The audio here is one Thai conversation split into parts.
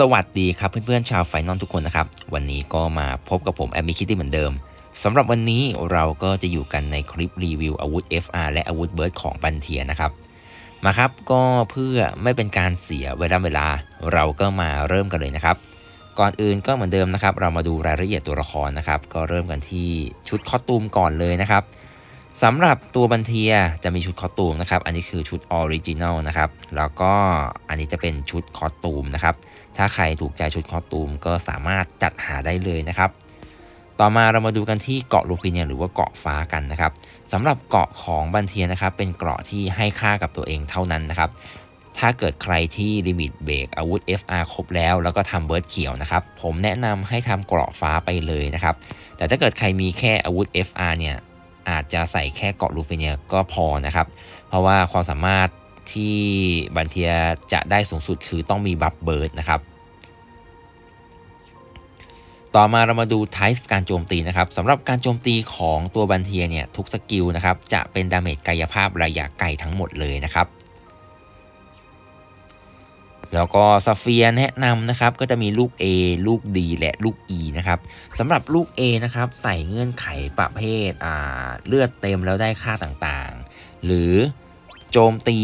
สวัสดีครับเพื่อนๆชาวไฟนอลทุกคนนะครับ วันนี้ก็มาพบกับผมแอมมี่คิตตี้เหมือนเดิมสำหรับวันนี้เราก็จะอยู่กันในคลิปรีวิวอาวุธ FR และอาวุธเบิร์ดของบันเทียนะครับ มาครับก็เพื่อไม่เป็นการเสียเวลาเวลา เราก็มาเริ่มกันเลยนะครับ ก่อนอื่นก็เหมือนเดิมนะครับ เรามาดูรายละเอียดตัวละครนะครับ ก็เริ่มกันที่ชุดคอตูมก่อนเลยนะครับสำหรับตัวบันเทียจะมีชุดคอตูมนะครับ อันนี้คือชุดออริจินัลนะครับแล้วก็อันนี้จะเป็นชุดคอตูมนะครับ ถ้าใครถูกใจชุดคอสตูมก็สามารถจัดหาได้เลยนะครับ ต่อมาเรามาดูกันที่เกาะลูฟิเนียหรือว่าเกาะฟ้ากันนะครับสำหรับเกาะของบันเทียนะครับ เป็นเกาะที่ให้ค่ากับตัวเองเท่านั้นนะครับ ถ้าเกิดใครที่ลิมิตเบรกอาวุธ FR ครบแล้ว แล้วก็ทำเบิร์ดเขียวนะครับ ผมแนะนำให้ทำเกาะฟ้าไปเลยนะครับ แต่ถ้าเกิดใครมีแค่อาวุธ FR เนี่ยอาจจะใส่แค่เกาะลูฟิเนียก็พอนะครับ เพราะว่าความสามารถ ที่บันเทียจะได้สูงสุดคือต้องมีบัฟเบิร์ดนะครับ ต่อมาเรามาดู type การโจมตีนะครับสำหรับการโจมตีของตัวบันเทียเนี่ยทุกสกิลนะครับจะเป็นดาเมจกายภาพระยะไกลทั้งหมดเลยนะครับแล้วก็ซาเฟียแนะนำนะครับก็จะมีลูก A ลูก D และลูก E นะครับสำหรับลูก A นะครับใส่เงื่อนไขประเภทเลือดเต็มแล้วได้ค่าต่างๆ หรือ โจมตี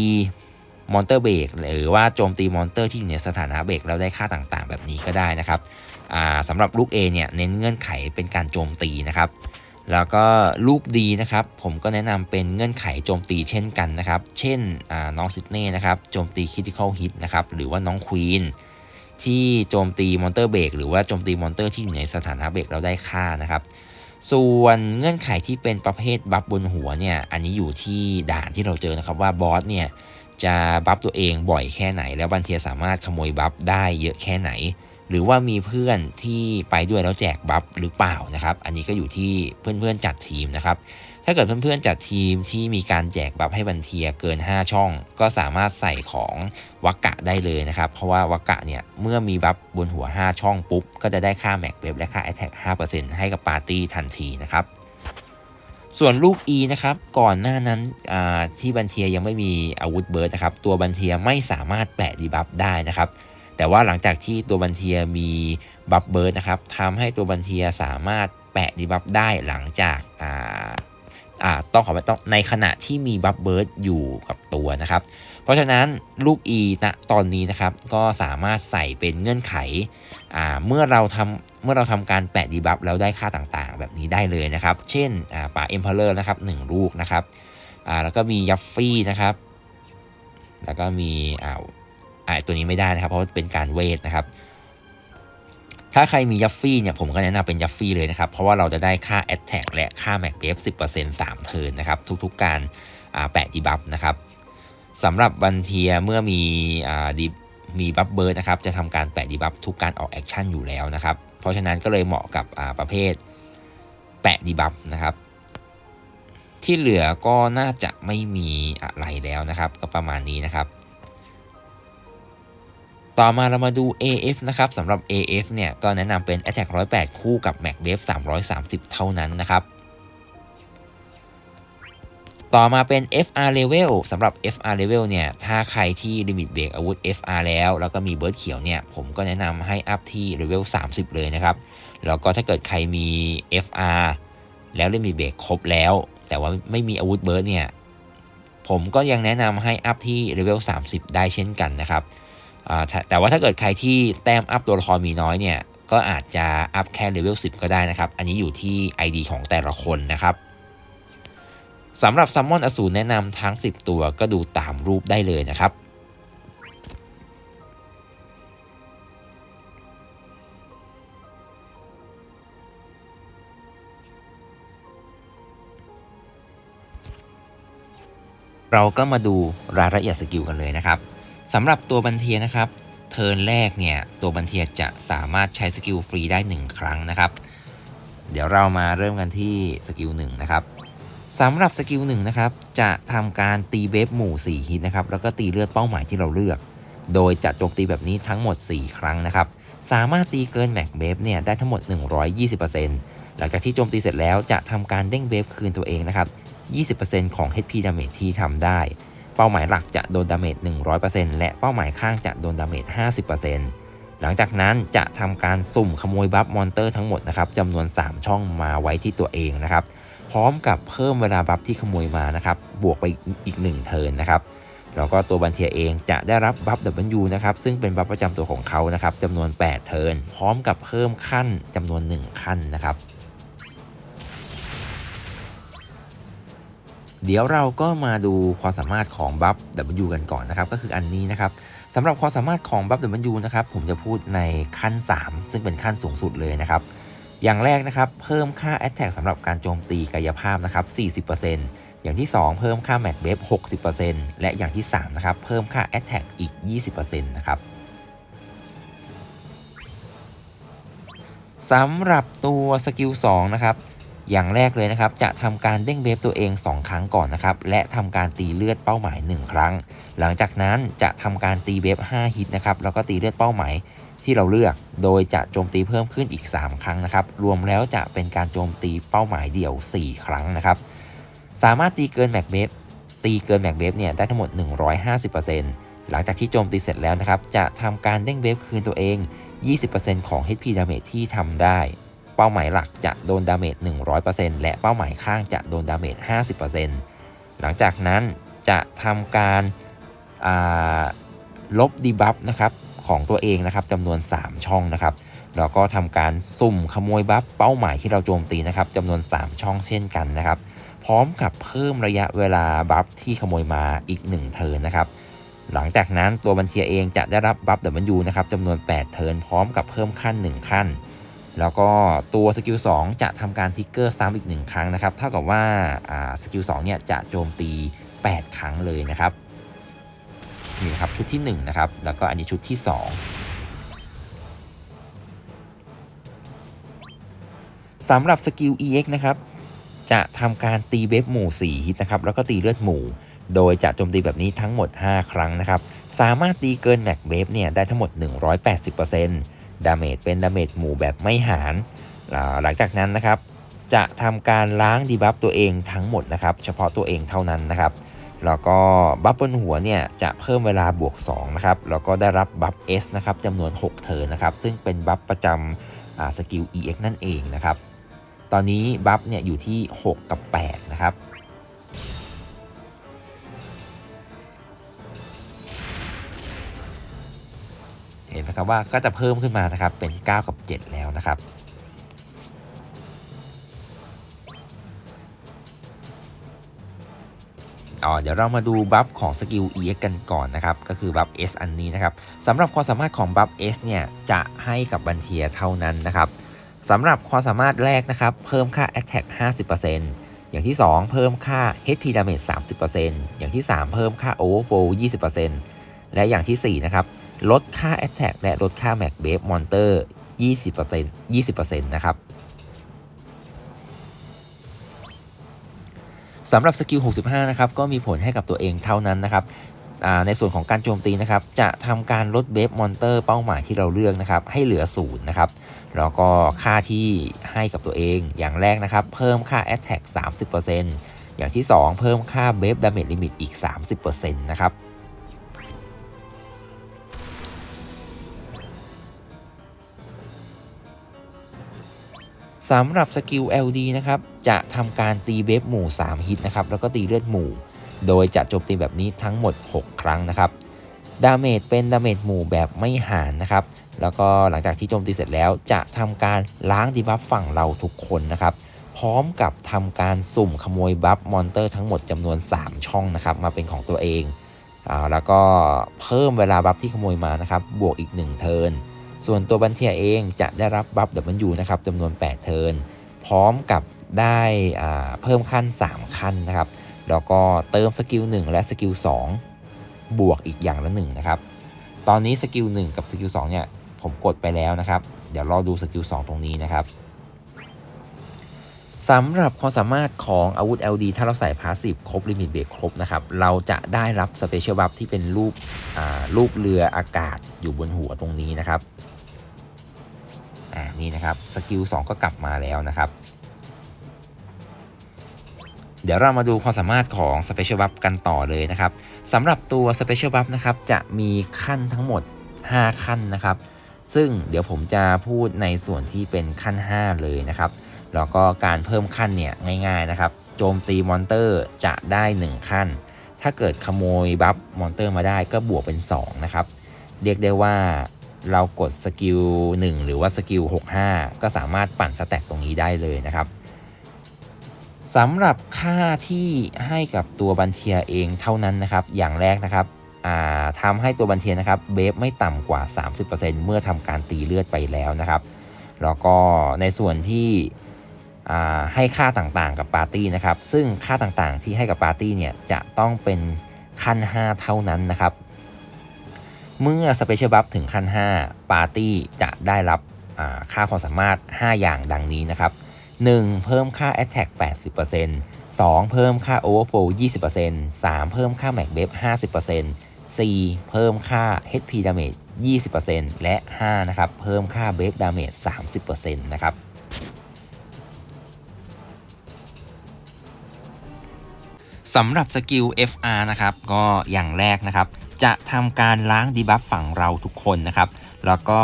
มอนเตอร์เบรกหรือว่าโจมตีมอนเตอร์ที่อยู่ในสถานะเบรกแล้วได้ค่าต่างๆ แบบนี้ก็ได้นะครับสำหรับลูก A เนี่ยเน้นเงื่อนไขเป็นการโจมตีนะครับ แล้วก็ลูกดีนะครับผมก็แนะนำเป็นเงื่อนไขโจมตีเช่นกันนะครับ เช่นน้องซิดเน่นะครับโจมตีคิติคอลฮิตนะครับหรือว่าน้องควีนที่โจมตีมอนเตอร์เบรกหรือว่าโจมตีมอนเตอร์ที่อยู่ในสถานะเบรกแล้วได้ค่านะครับ ส่วนเงื่อนไขที่เป็นประเภทบัฟบนหัวเนี่ย อันนี้อยู่ที่ด่านที่เราเจอนะครับว่าบอสเนี่ยจะบัฟตัวเองบ่อยแค่ไหน แล้ววันเทียสามารถขโมยบัฟได้เยอะแค่ไหน หรือว่ามีเพื่อนที่ไปด้วยแล้วแจกบัฟหรือเปล่านะครับ อันนี้ก็อยู่ที่เพื่อนๆจัดทีมนะครับ ถ้าเกิดเพื่อนๆจัดทีมที่มีการแจกบัฟให้บันเทียเกิน 5 ช่อง ก็สามารถใส่ของวักกะได้เลยนะครับ เพราะว่าวักกะเนี่ย เมื่อมีบัฟบนหัว 5 ช่องปุ๊บ ก็จะได้ค่าแม็กเว็บและค่าแอตแทก5%ให้กับปาร์ตี้ทันทีนะครับส่วนลูก E นะครับ ก่อนหน้านั้นที่บันเทียยังไม่มีอาวุธเบิร์ดนะครับ ตัวบันเทียไม่สามารถแปะดีบัฟได้นะครับ แต่ว่าหลังจากที่ตัวบันเทียมีบัฟเบิร์ดนะครับทำให้ตัวบันเทียสามารถแปะดีบัฟได้หลังจากา ต้องขอไปต้องในขณะที่มีบัฟเบิร์ดอยู่กับตัวนะครับ เพราะฉะนั้นลูก E ณตอนนี้นะครับก็สามารถใส่เป็นเงื่อนไขเมื่อเราทำเมื่อเราทำการแปะดีบัฟแล้วได้ค่าต่างๆ แบบนี้ได้เลยนะครับ เช่นป่าเอ็มเพลเลอร์นะครับหนึ่งลูกนะครับแล้วก็มียัฟฟี่นะครับแล้วก็มีอ่าอ่าตัวนี้ไม่ได้นะครับ เพราะเป็นการเวทนะครับ ถ้าใครมียัฟฟี่เนี่ยผมก็แนะนำเป็นยัฟฟี่เลยนะครับ เพราะว่าเราจะได้ค่า a t t a c k และค่า Mac b f 10% 3 เทิร์นนะครับ ทุกๆการแปะดีบัฟนะครับสำหรับบันเทียเมื่อมีดีมีบัฟเบิร์ดนะครับ จะทำการแปะดีบัฟทุกการออกแอคชั่นอยู่แล้วนะครับ เพราะฉะนั้นก็เลยเหมาะกับประเภทแปะดีบัฟนะครับ ที่เหลือก็น่าจะไม่มีอะไรแล้วนะครับ ก็ประมาณนี้นะครับ ต่อมาเรามาดู AF นะครับสำหรับ AF เนี่ยก็แนะนำเป็น Attack 108 คู่กับ Mac w a v e 330 เท่านั้นนะครับต่อมาเป็น FR Level สำหรับ FR Level เนี่ย ถ้าใครที่ลิมิตเบรกอาวุธ FR แล้ว แล้วก็มีเบิร์ดเขียวเนี่ย ผมก็แนะนำให้อัพที่ Level 30 เลยนะครับ แล้วก็ถ้าเกิดใครมี FR แล้วลิมิตเบรกครบแล้ว แต่ว่าไม่มีอาวุธเบิร์ดเนี่ย ผมก็ยังแนะนำให้อัพที่ Level 30 ได้เช่นกันนะครับ แต่ว่าถ้าเกิดใครที่แต้มอัพตัวละครมีน้อยเนี่ย ก็อาจจะอัพแค่เลเวล10 ก็ได้นะครับ อันนี้อยู่ที่ ID ของแต่ละคนนะครับสำหรับซัมมอนอสูรแนะนำทั้ง 10 ตัวก็ดูตามรูปได้เลยนะครับเราก็มาดูรายละเอียดสกิลกันเลยนะครับ สำหรับตัวบันเทียนะครับ เทิร์นแรกเนี่ยตัวบันเทียจะสามารถใช้สกิลฟรีได้ 1 ครั้งนะครับ เดี๋ยวเรามาเริ่มกันที่สกิล1นะครับสำหรับสกิล1นะครับจะทำการตีเบฟหมู่ 4 ฮิตนะครับแล้วก็ตีเลือดเป้าหมายที่เราเลือก โดยจะโจมตีแบบนี้ทั้งหมด 4 ครั้งนะครับสามารถตีเกินแม็กเบฟเนี่ยได้ทั้งหมด 120%หลังจากที่โจมตีเสร็จแล้วจะทำการเด้งเบฟคืนตัวเองนะครับ20%ของ HP damage ที่ทำได้ เป้าหมายหลักจะโดนดาเมจ 100%และเป้าหมายข้างจะโดนดาเมจ 50%หลังจากนั้นจะทำการสุ่มขโมยบัฟมอนเตอร์ทั้งหมดนะครับจำนวน 3 ช่องมาไว้ที่ตัวเองนะครับ พร้อมกับเพิ่มเวลาบัฟที่ขโมยมานะครับ บวกไปอีก 1 เทิร์นนะครับ แล้วก็ตัวบันเทียเองจะได้รับบัฟ W นะครับ ซึ่งเป็นบัฟประจำตัวของเขานะครับจำนวน 8 เทิร์นพร้อมกับเพิ่มขั้นจำนวน 1 ขั้นนะครับ เดี๋ยวเราก็มาดูความสามารถของบัฟ W กันก่อนนะครับ ก็คืออันนี้นะครับสำหรับความสามารถของบัฟ W นะครับ ผมจะพูดในขั้น 3 ซึ่งเป็นขั้นสูงสุดเลยนะครับ อย่างแรกนะครับ เพิ่มค่า Attack สำหรับการโจมตีกายภาพนะครับ 40%อย่างที่ 2 เพิ่มค่า Max w a v 60%และอย่างที่ 3 นะครับ เพิ่มค่า Attack อีก 20%นะครับสำหรับตัวสกิล2นะครับ อย่างแรกเลยนะครับจะทำการเด้งเบฟตัวเอง 2 ครั้งก่อนนะครับและทำการตีเลือดเป้าหมาย 1 ครั้ง หลังจากนั้นจะทำการตีเบฟ5ฮิตนะครับแล้วก็ตีเลือดเป้าหมายที่เราเลือก โดยจะโจมตีเพิ่มขึ้นอีก 3 ครั้งนะครับรวมแล้วจะเป็นการโจมตีเป้าหมายเดี่ยว 4 ครั้งนะครับสามารถตีเกินแม็กเบฟตีเกินแม็กเบฟเนี่ยได้ทั้งหมด 150%หลังจากที่โจมตีเสร็จแล้วนะครับจะทำการเด้งเบฟคืนตัวเอง 20%ของ HP damage ที่ทำได้ ป้าหมายหลักจะโดนดาเมจ 100%และเป้าหมายข้างจะโดนดาเมจ 50%หลังจากนั้นจะทำการลบดีบัฟนะครับของตัวเองนะครับจำนวน 3 ช่องนะครับแล้วก็ทำการสุ่มขโมยบัฟเป้าหมายที่เราโจมตีนะครับจำนวน 3 ช่องเช่นกันนะครับ พร้อมกับเพิ่มระยะเวลาบัฟที่ขโมยมาอีก 1 เทิร์นนะครับ หลังจากนั้นตัวบัญชีเองจะได้รับบัฟเดมันยูนะครับจำนวน 8 เทิร์นพร้อมกับเพิ่มขั้น 1 ขั้น แล้วก็ตัวสกิล2จะทำการทิกเกอร์ซ้ำอีก 1 ครั้งนะครับ เท่ากับว่าสกิล2เนี่ยจะโจมตี 8 ครั้งเลยนะครับนี่ครับชุดที่ 1 นะครับ แล้วก็อันนี้ชุดที่ 2 สำหรับสกิล EX นะครับ จะทำการตีเบฟหมู่ 4 ฮิตนะครับ แล้วก็ตีเลือดหมู่ โดยจะโจมตีแบบนี้ทั้งหมด 5 ครั้งนะครับ สามารถตีเกินแม็กเบฟเนี่ยได้ทั้งหมด 180% ดาเมจเป็นดาเมจหมู่แบบไม่หารหลังจากนั้นนะครับ จะทำการล้างดีบัฟตัวเองทั้งหมดนะครับ เฉพาะตัวเองเท่านั้นนะครับ แล้วก็บัฟบนหัวเนี่ยจะเพิ่มเวลาบวก2นะครับ แล้วก็ได้รับบัฟ S นะครับจำนวน 6เทิร์นนะครับ ซึ่งเป็นบัฟประจำสกิล EX นั่นเองนะครับ ตอนนี้บัฟเนี่ยอยู่ที่ 6 กับ 8 นะครับ นไหมครับว่าก็จะเพิ่มขึ้นมานะครับเป็น 9 กับ 7 แล้วนะครับ อ๋อเดี๋ยวเรามาดูบัฟของสกิล EX กันก่อนนะครับ ก็คือบัฟ S อันนี้นะครับสำหรับความสามารถของบัฟ S เนี่ยจะให้กับบันเทียเท่านั้นนะครับสำหรับความสามารถแรกนะครับ เพิ่มค่า Attack 50%อย่างที่ 2 เพิ่มค่า HP Damage 30%อย่างที่ 3 เพิ่มค่า Overflow 20%และอย่างที่ 4 นะครับ ลดค่า Attack และลดค่า Max b a f e Monster 20% 20%นะครับสำหรับสกิล 65 นะครับ ก็มีผลให้กับตัวเองเท่านั้นนะครับในส่วนของการโจมตีนะครับ จะทำการลดเบฟมอนเตอร์เป้าหมายที่เราเลือกนะครับ ให้เหลือศูนย์นะครับ แล้วก็ค่าที่ให้กับตัวเอง อย่างแรกนะครับ เพิ่มค่า Attack 30%อย่างที่ 2 เพิ่มค่าเบฟดาเมจลิมิตอีก 30%นะครับ สำหรับสกิล LD นะครับ จะทำการตีเบฟหมู่ 3 ฮิตนะครับ แล้วก็ตีเลือดหมู่ โดยจะโจมตีแบบนี้ทั้งหมด 6 ครั้งนะครับ ดาเมจเป็นดาเมจหมู่แบบไม่หารนะครับ แล้วก็หลังจากที่โจมตีเสร็จแล้ว จะทำการล้างดีบัฟฝั่งเราทุกคนนะครับ พร้อมกับทำการสุ่มขโมยบัฟมอนเตอร์ทั้งหมดจำนวน 3 ช่องนะครับ มาเป็นของตัวเองอแล้วก็เพิ่มเวลาบัฟที่ขโมยมานะครับ บวกอีก 1 เทิร์น ส่วนตัวบันเทียเองจะได้รับบัฟดับเบิลยูนะครับจำนวน 8 เทิร์นพร้อมกับได้เพิ่มขั้น 3 ขั้นนะครับ แล้วก็เติมสกิล 1 และสกิล 2 บวกอีกอย่างละ1นะครับ ตอนนี้สกิล 1 กับสกิล 2 เนี่ย ผมกดไปแล้วนะครับ เดี๋ยวรอดูสกิล 2 ตรงนี้นะครับสำหรับความสามารถของอาวุธ LD ถ้าเราใส่พาสซีฟครบลิมิตเบรกครบนะครับ เราจะได้รับสเปเชียลบัฟที่เป็นรูปรูปเรืออากาศอยู่บนหัวตรงนี้นะครับ อ่านี่นะครับสกิล2ก็กลับมาแล้วนะครับ เดี๋ยวเรามาดูความสามารถของสเปเชียลบัฟกันต่อเลยนะครับสำหรับตัวสเปเชียลบัฟนะครับจะมีขั้นทั้งหมด 5 ขั้นนะครับ ซึ่งเดี๋ยวผมจะพูดในส่วนที่เป็นขั้น 5 เลยนะครับแล้วก็การเพิ่มขั้นเนี่ยง่ายๆนะครับ โจมตีมอนเตอร์จะได้ 1 ขั้น ถ้าเกิดขโมยบัฟมอนเตอร์มาได้ก็บวกเป็น 2 นะครับ เรียกได้ว่า เรากดสกิล1หรือว่าสกิล65 ก็สามารถปั่นสแต็กตรงนี้ได้เลยนะครับสำหรับค่าที่ให้กับตัวบันเทียเองเท่านั้นนะครับ อย่างแรกนะครับทำให้ตัวบันเทียนะครับเบฟไม่ต่ำกว่า 30%เมื่อทำการตีเลือดไปแล้วนะครับ แล้วก็ในส่วนที่ให้ค่าต่างๆกับปาร์ตี้นะครับ ซึ่งค่าต่างๆที่ให้กับปาร์ตี้เนี่ยจะต้องเป็นขั้น 5 เท่านั้นนะครับ เมื่อสเปเชียลบัฟถึงขั้น 5 ปาร์ตี้จะได้รับค่าความสามารถ 5 อย่างดังนี้นะครับ 1. เพิ่มค่า Attack 80% 2. เพิ่มค่า Overflow 20% 3. เพิ่มค่า Max b a f 50% 4. เพิ่มค่า HP Damage 20%และ 5. นะครับ เพิ่มค่า b a f Damage 30%นะครับสำหรับสกิล FR นะครับ ก็อย่างแรกนะครับ จะทำการล้างดีบัฟฝั่งเราทุกคนนะครับ แล้วก็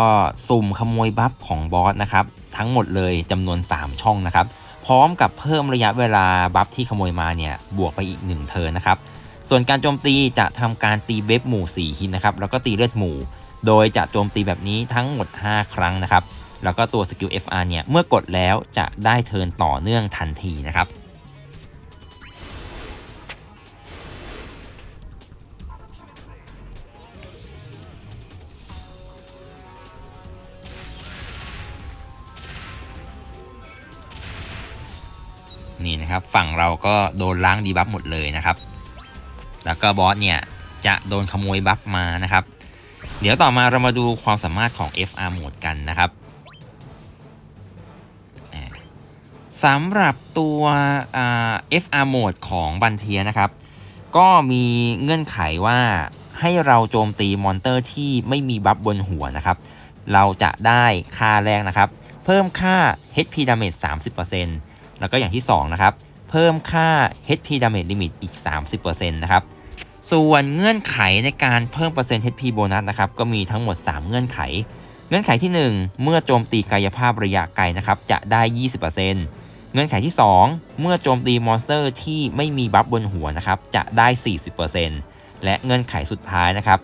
สุ่มขโมยบัฟของบอสนะครับ ทั้งหมดเลยจำนวน 3 ช่องนะครับ พร้อมกับเพิ่มระยะเวลาบัฟที่ขโมยมาเนี่ยบวกไปอีก 1 เทิร์นนะครับ ส่วนการโจมตีจะทำการตีเว็บหมู่4ฮิตนะครับ แล้วก็ตีเลือดหมู่ โดยจะโจมตีแบบนี้ทั้งหมด 5 ครั้งนะครับ แล้วก็ตัวสกิล FR เนี่ยเมื่อกดแล้วจะได้เทิร์นต่อเนื่องทันทีนะครับ นะครับ ฝั่งเราก็โดนล้างดีบัฟหมดเลยนะครับ แล้วก็บอสเนี่ยจะโดนขโมยบัฟมานะครับ เดี๋ยวต่อมาเรามาดูความสามารถของ FR โหมดกันนะครับสำหรับตัว FR โหมดของบันเทียนะครับ ก็มีเงื่อนไขว่าให้เราโจมตีมอนเตอร์ที่ไม่มีบัฟบนหัวนะครับ เราจะได้ค่าแรกนะครับ เพิ่มค่า HP damage 30% แล้วก็อย่างที่2นะครับเพิ่มค่า HP damage limit อีก 30%นะครับส่วนเงื่อนไขในการเพิ่มเปอร์เซ็นต์ HP โบนัสนะครับก็มีทั้งหมด 3 เงื่อนไข เงื่อนไขที่ 1 เมื่อโจมตีกายภาพระยะไกลนะครับจะได้ 20%เงื่อนไขที่ 2 เมื่อโจมตีมอนสเตอร์ที่ไม่มีบัฟบนหัวนะครับจะได้ 40%และเงื่อนไขสุดท้ายนะครับ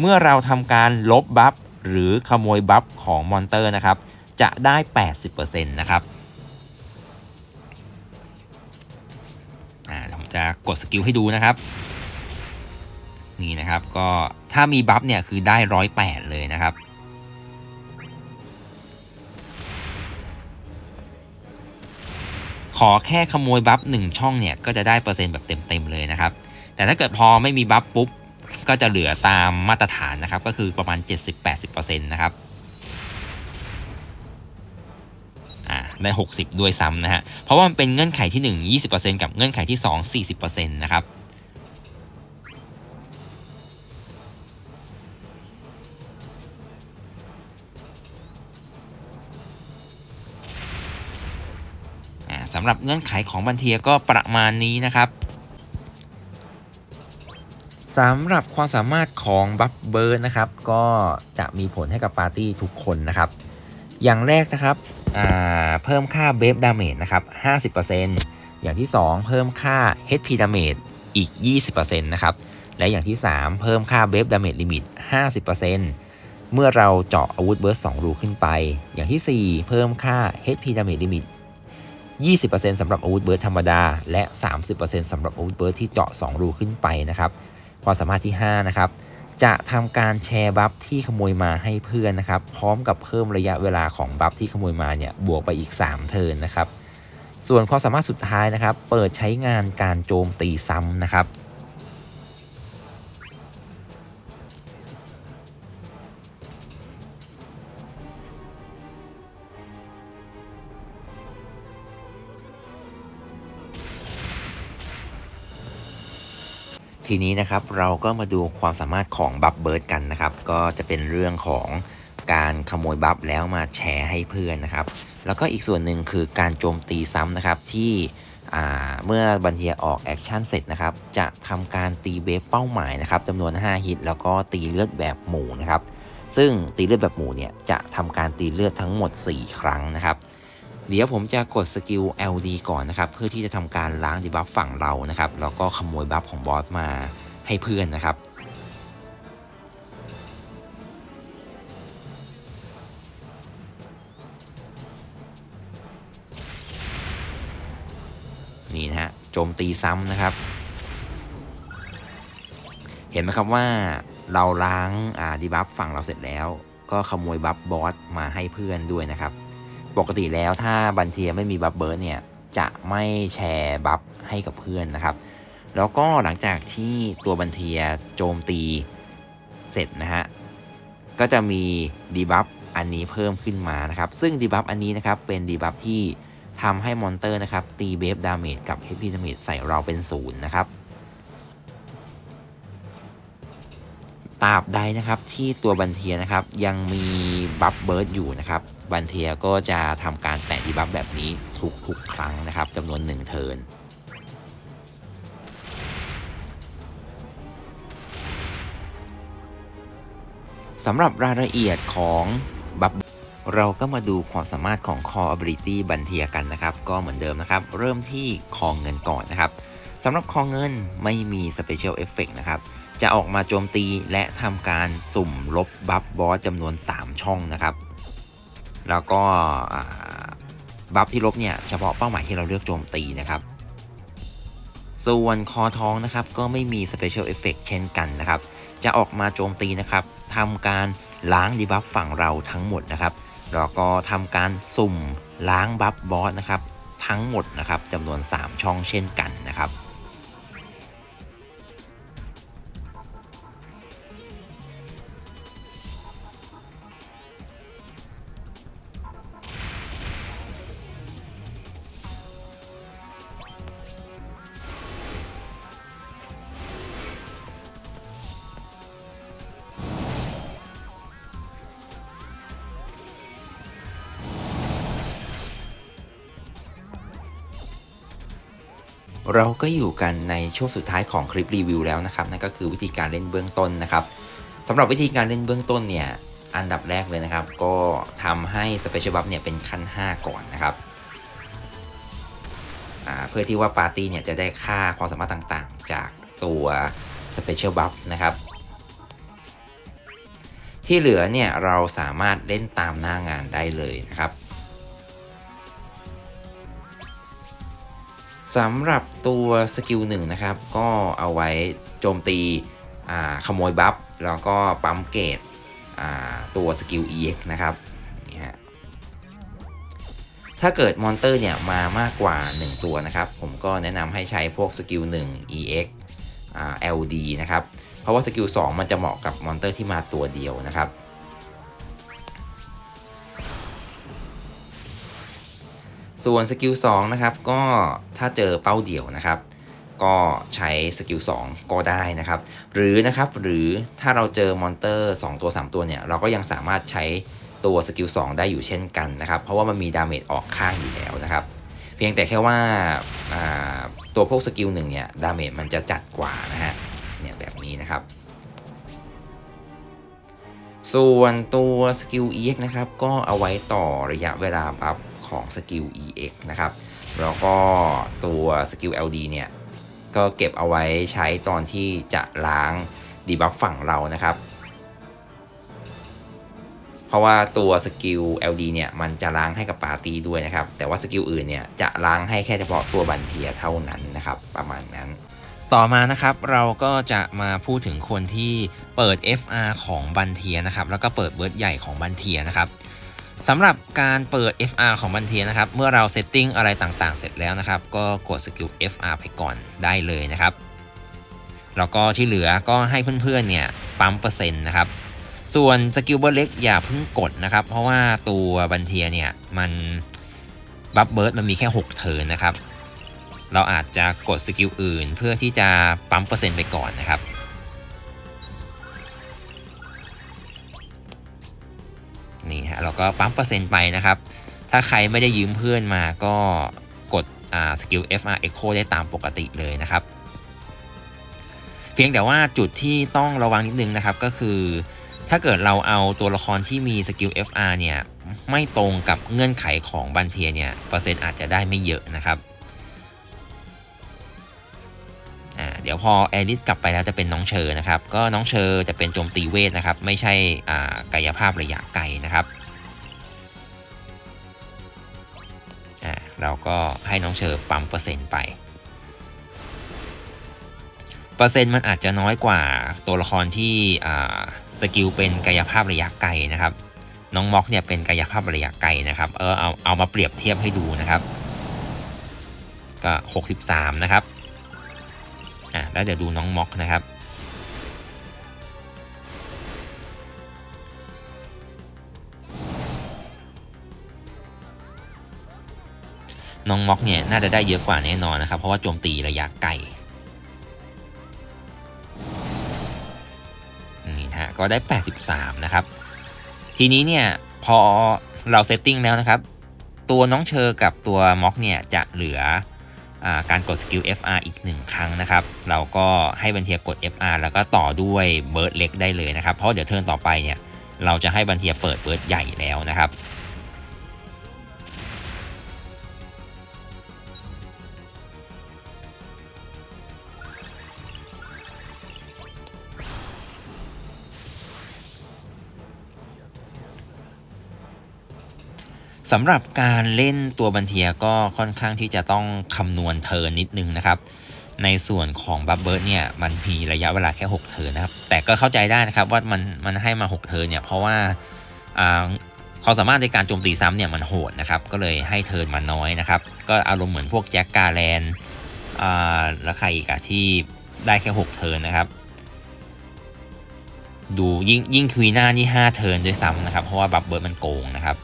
เมื่อเราทำการลบบัฟหรือขโมยบัฟของมอนเตอร์นะครับจะได้ 80%นะครับ จะกดสกิลให้ดูนะครับ นี่นะครับก็ถ้ามีบัฟเนี่ยคือได้ร้อยแปดเลยนะครับขอแค่ขโมยบัฟหนึ่งช่องเนี่ยก็จะได้เปอร์เซ็นต์แบบเต็มๆเลยนะครับ แต่ถ้าเกิดพอไม่มีบัฟปุ๊บ ก็จะเหลือตามมาตรฐานนะครับ ก็คือประมาณ 70-80%นะครับ ได้ 60 ด้วยซ้ำนะฮะ เพราะว่ามันเป็นเงื่อนไขที่ 1 20%กับเงื่อนไขที่ 2 40%นะครับสำหรับเงื่อนไขของบันเทียก็ประมาณนี้นะครับสำหรับความสามารถของบัฟเบิร์ดนะครับ ก็จะมีผลให้กับปาร์ตี้ทุกคนนะครับ อย่างแรกนะครับ เพิ่มค่าเบฟดาเมจนะครับ 50%อย่างที่ 2 เพิ่มค่า HP ดาเมจอีก 20%นะครับ และอย่างที่ 3 เพิ่มค่าเบฟดาเมจลิมิต 50%เมื่อเราเจาะอาวุธเบิร์ส2รูขึ้นไป อย่างที่ 4 เพิ่มค่า HP ดาเมจลิมิต 20%สำหรับอาวุธเบิร์ธรรมดา และ 30%สำหรับอาวุธเบิร์ที่เจาะ 2 รูขึ้นไปนะครับ ความสามารถที่ 5 นะครับ จะทำการแชร์บัฟที่ขโมยมาให้เพื่อนนะครับ พร้อมกับเพิ่มระยะเวลาของบัฟที่ขโมยมาเนี่ยบวกไปอีก 3 เทิร์นนะครับ ส่วนความสามารถสุดท้ายนะครับ เปิดใช้งานการโจมตีซ้ำนะครับ ทีนี้นะครับเราก็มาดูความสามารถของบัฟเบิร์ดกันนะครับ ก็จะเป็นเรื่องของการขโมยบัฟแล้วมาแชร์ให้เพื่อนนะครับ แล้วก็อีกส่วนหนึ่งคือการโจมตีซ้ำนะครับที่เมื่อบันเทียออกแอคชั่นเสร็จนะครับ จะทำการตีเบฟเป้าหมายนะครับจำนวน 5 ฮิต แล้วก็ตีเลือดแบบหมู่นะครับ ซึ่งตีเลือดแบบหมู่เนี่ยจะทำการตีเลือดทั้งหมด 4 ครั้งนะครับ เดี๋ยวผมจะกดสกิล LD ก่อนนะครับ เพื่อที่จะทำการล้างดีบัฟฝั่งเรานะครับ แล้วก็ขโมยบัฟของบอสมาให้เพื่อนนะครับนี่นะฮะโจมตีซ้ำนะครับ เห็นไหมครับว่าเราล้างอ่าดีบัฟฝั่งเราเสร็จแล้ว ก็ขโมยบัฟบอสมาให้เพื่อนด้วยนะครับ ปกติแล้วถ้าบันเทียไม่มีบัฟเบิร์ดเนี่ยจะไม่แชร์บัฟให้กับเพื่อนนะครับ แล้วก็หลังจากที่ตัวบันเทียโจมตีเสร็จนะฮะก็จะมีดีบัฟอันนี้เพิ่มขึ้นมานะครับ ซึ่งดีบัฟอันนี้นะครับเป็นดีบัฟที่ทำให้มอนเตอร์นะครับตีเบฟดาเมจกับ HP ดาเมจใส่เราเป็นศูนย์นะครับ ตราบใดนะครับที่ตัวบันเทียนะครับยังมีบัฟเบิร์ดอยู่นะครับบันเทียก็จะทำการแตะดีบัฟแบบนี้ทุกๆครั้งนะครับจำนวน 1 เทิร์นสำหรับรายละเอียดของบัฟเราก็มาดูความสามารถของ Core Ability บันเทียกันนะครับ ก็เหมือนเดิมนะครับ เริ่มที่คอเงินก่อนนะครับสำหรับคอเงินไม่มี Special Effect นะครับ จะออกมาโจมตีและทำการสุ่มลบบัฟบอสจำนวน 3 ช่องนะครับ แล้วก็บัฟที่ลบเนี่ยเฉพาะเป้าหมายที่เราเลือกโจมตีนะครับ ส่วนคอท้องนะครับก็ไม่มี Special Effect เช่นกันนะครับ จะออกมาโจมตีนะครับทำการล้างดีบัฟฝั่งเราทั้งหมดนะครับ แล้วก็ทำการสุ่มล้างบัฟบอสนะครับทั้งหมดนะครับจำนวน 3 ช่องเช่นกันนะครับ เราก็อยู่กันในช่วงสุดท้ายของคลิปรีวิวแล้วนะครับนั่นก็คือวิธีการเล่นเบื้องต้นนะครับสำหรับวิธีการเล่นเบื้องต้นเนี่ยอันดับแรกเลยนะครับ ก็ทำให้สเปเชียลบัฟเนี่ยเป็นขั้น 5 ก่อนนะครับเพื่อที่ว่าปาร์ตี้เนี่ยจะได้ค่าความสามารถต่างๆ จากตัวสเปเชียลบัฟนะครับที่เหลือเนี่ยเราสามารถเล่นตามหน้างานได้เลยนะครับ สำหรับตัวสกิลหนึ่งนะครับ ก็เอาไว้โจมตีขโมยบัฟแล้วก็ปั๊มเกตตัวสกิล EX นะครับนี่ฮะถ้าเกิดมอนเตอร์เนี่ยมามากกว่า 1 ตัวนะครับ ผมก็แนะนำให้ใช้พวกสกิล1 EX LD นะครับ เพราะว่าสกิล2มันจะเหมาะกับมอนเตอร์ที่มาตัวเดียวนะครับ ส่วนสกิล2นะครับก็ถ้าเจอเป้าเดี่ยวนะครับ ก็ใช้สกิล2ก็ได้นะครับ หรือนะครับหรือถ้าเราเจอมอนเตอร์ 2 ตัว 3 ตัวเนี่ย เราก็ยังสามารถใช้ตัวสกิล2ได้อยู่เช่นกันนะครับ เพราะว่ามันมีดาเมจออกข้างอยู่แล้วนะครับ เพียงแต่แค่ว่าาตัวพวกสกิลหนึ่งเนี่ยดาเมจมันจะจัดกว่านะฮะเนี่ยแบบนี้นะครับ ส่วนตัวสกิล EX นะครับก็เอาไว้ต่อระยะเวลาบัฟ ของสกิล EX นะครับ แล้วก็ตัวสกิล LD เนี่ย ก็เก็บเอาไว้ใช้ตอนที่จะล้างดีบัฟฝั่งเรานะครับ เพราะว่าตัวสกิล LD เนี่ยมันจะล้างให้กับปาร์ตี้ด้วยนะครับ แต่ว่าสกิลอื่นเนี่ยจะล้างให้แค่เฉพาะตัวบันเทียเท่านั้นนะครับ ประมาณนั้นต่อมานะครับเราก็จะมาพูดถึงคนที่เปิด FR ของบันเทียนะครับ แล้วก็เปิดเวิร์ดใหญ่ของบันเทียนะครับ สำหรับการเปิด FR ของบันเทียนะครับ เมื่อเราเซตติ้งอะไรต่างๆ เสร็จแล้วนะครับ ก็กดสกิล FR ไปก่อนได้เลยนะครับ แล้วก็ที่เหลือก็ให้เพื่อนๆเนี่ยปั๊มเปอร์เซ็นต์นะครับ ส่วนสกิลเบอร์เล็กอย่าเพิ่งกดนะครับ เพราะว่าตัวบันเทียเนี่ยมันบัฟเบิร์ดมันมีแค่ 6 เทิร์นนะครับ เราอาจจะกดสกิลอื่นเพื่อที่จะปั๊มเปอร์เซ็นต์ไปก่อนนะครับ นี่ฮะเราก็ปั๊มเปอร์เซ็นต์ไปนะครับ ถ้าใครไม่ได้ยืมเพื่อนมาก็กดสกิล FR Echo ได้ตามปกติเลยนะครับ เพียงแต่ว่าจุดที่ต้องระวังนิดนึงนะครับก็คือถ้าเกิดเราเอาตัวละครที่มีสกิล FR เนี่ย ไม่ตรงกับเงื่อนไขของบันเทียเนี่ย เปอร์เซ็นต์อาจจะได้ไม่เยอะนะครับ ดี๋ยวพอแอริสกลับไปแล้วจะเป็นน้องเชอร์นะครับ ก็น้องเชอร์จะเป็นโจมตีเวทนะครับ ไม่ใช่กายภาพระยะไกลนะครับอ่าเราก็ให้น้องเชอร์ปั๊มเปอร์เซ็นต์ไป เปอร์เซ็นต์มันอาจจะน้อยกว่าตัวละครที่สกิลเป็นกายภาพระยะไกลนะครับ น้องม็อกเนี่ยเป็นกายภาพระยะไกลนะครับ เออเอาเอามาเปรียบเทียบให้ดูนะครับ ก็ 63 นะครับ แล้วเดี๋ยวดูน้องม็อกนะครับน้องม็อกเนี่ยน่าจะได้เยอะกว่าแน่นอนนะครับ เพราะว่าโจมตีระยะไกลนี่ฮะก็ได้ 83 นะครับ ทีนี้เนี่ยพอเราเซตติ้งแล้วนะครับ ตัวน้องเชอร์กับตัวม็อกเนี่ยจะเหลือ การกดสกิล FR อีกหนึ่งครั้งนะครับ เราก็ให้บันเทียกด FR แล้วก็ต่อด้วยเบิร์ดเล็กได้เลยนะครับ เพราะเดี๋ยวเทิร์นต่อไปเนี่ย เราจะให้บันเทียเปิดเบิร์ดใหญ่แล้วนะครับ สำหรับการเล่นตัวบันเทียก็ค่อนข้างที่จะต้องคำนวณเทินนิดนึงนะครับ ในส่วนของบัฟเบิร์ดเนี่ยมันมีระยะเวลาแค่ 6 เทินนะครับ แต่ก็เข้าใจได้นะครับว่ามันมันให้มา 6 เทินเนี่ยเพราะว่าความสามารถในการโจมตีซ้ำเนี่ยมันโหดนะครับ ก็เลยให้เทินมาน้อยนะครับ ก็อารมณ์เหมือนพวกแจ็คกาแลนแล้วใครอีกอะที่ได้แค่ 6 เทินนะครับ ดูยิ่งยิ่งควีน่านี่5เทินด้วยซ้ำนะครับ เพราะว่าบัฟเบิร์ดมันโกงนะครับ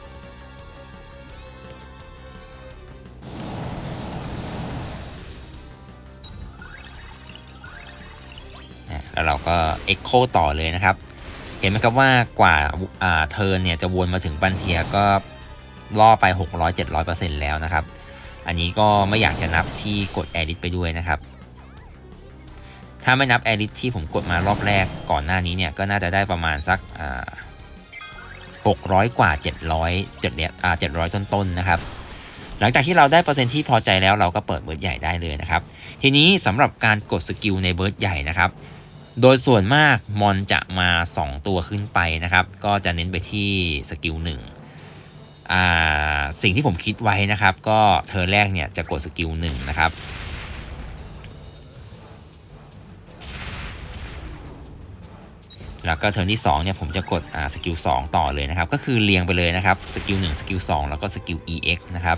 แล้วเราก็ Echo ต่อเลยนะครับ เห็นไหมครับว่ากว่าเทิร์นเนี่ยจะวนมาถึงบันเทียก็ล่อไป 600-700%แล้วนะครับ อันนี้ก็ไม่อยากจะนับที่กด Edit ไปด้วยนะครับ ถ้าไม่นับ Edit ที่ผมกดมารอบแรกก่อนหน้านี้เนี่ยก็น่าจะได้ประมาณสัก600 กว่า 700 700 700 ต้นๆนนะครับ หลังจากที่เราได้เปอร์เซ็นต์ที่พอใจแล้วเราก็เปิดเบิร์ดใหญ่ได้เลยนะครับ ทีนี้สำหรับการกดสกิลในเบิร์ดใหญ่นะครับ โดยส่วนมากมอนจะมา 2 ตัวขึ้นไปนะครับ ก็จะเน้นไปที่สกิล1อ่าสิ่งที่ผมคิดไว้นะครับ ก็เธอแรกเนี่ยจะกดสกิล1นะครับแล้วก็เทิร์นที่2เนี่ยผมจะกดอ่าสกิล2ต่อเลยนะครับ ก็คือเรียงไปเลยนะครับสกิล1สกิล2แล้วก็สกิล EX นะครับ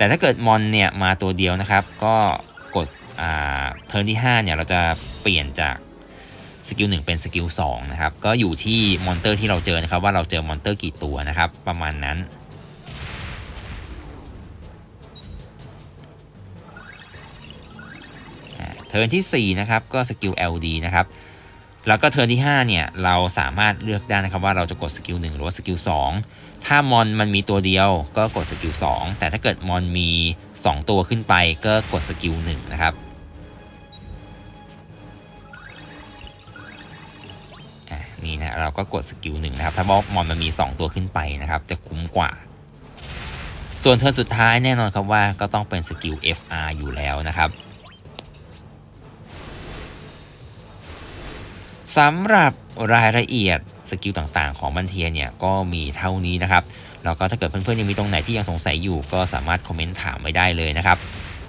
แต่ถ้าเกิดมอนเนี่ยมาตัวเดียวนะครับ ก็กดเทิร์นที่5เนี่ยเราจะเปลี่ยนจากสกิล1เป็นสกิล2นะครับ ก็อยู่ที่มอนเตอร์ที่เราเจอนะครับ ว่าเราเจอมอนเตอร์กี่ตัวนะครับ ประมาณนั้น เทิร์นที่ 4 นะครับก็สกิล LD นะครับแล้วก็เทิร์นที่5เนี่ยเราสามารถเลือกได้นะครับว่าเราจะกดสกิล1หรือว่าสกิล2 ถ้ามอนมันมีตัวเดียวก็กดสกิล2แต่ถ้าเกิดมอนมี 2 ตัวขึ้นไปก็กดสกิล1นะครับนี่นะเราก็กดสกิลหนึ่งนะครับ ถ้าบอกมอนมันมี 2 ตัวขึ้นไปนะครับ จะคุ้มกว่า ส่วนเทิร์นสุดท้ายแน่นอนครับว่าก็ต้องเป็นสกิล FR อยู่แล้วนะครับสำหรับรายละเอียด สกิลต่างๆ ของบันเทียเนี่ยก็มีเท่านี้นะครับแล้วก็ถ้าเกิดเพื่อนๆยังมีตรงไหนที่ยังสงสัยอยู่ ก็สามารถคอมเมนต์ถามไว้ได้เลยนะครับ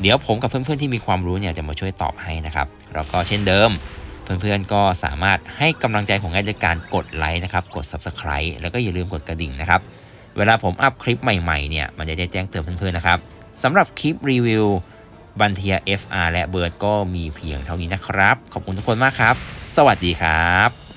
เดี๋ยวผมกับเพื่อนๆที่มีความรู้เนี่ยจะมาช่วยตอบให้นะครับแล้วก็เช่นเดิม เพื่อนๆก็สามารถให้กำลังใจของง่ายด้วยการกดไลค์นะครับกด Subscribe แล้วก็อย่าลืมกดกระดิ่งนะครับเวลาผมอัพคลิปใหม่ๆเนี่ยมันจะได้แจ้งเตือนเพื่อนๆนะครับสำหรับคลิปรีวิวบันเทีย FR และเบิร์ดก็มีเพียงเท่านี้นะครับ ขอบคุณทุกคนมากครับ สวัสดีครับ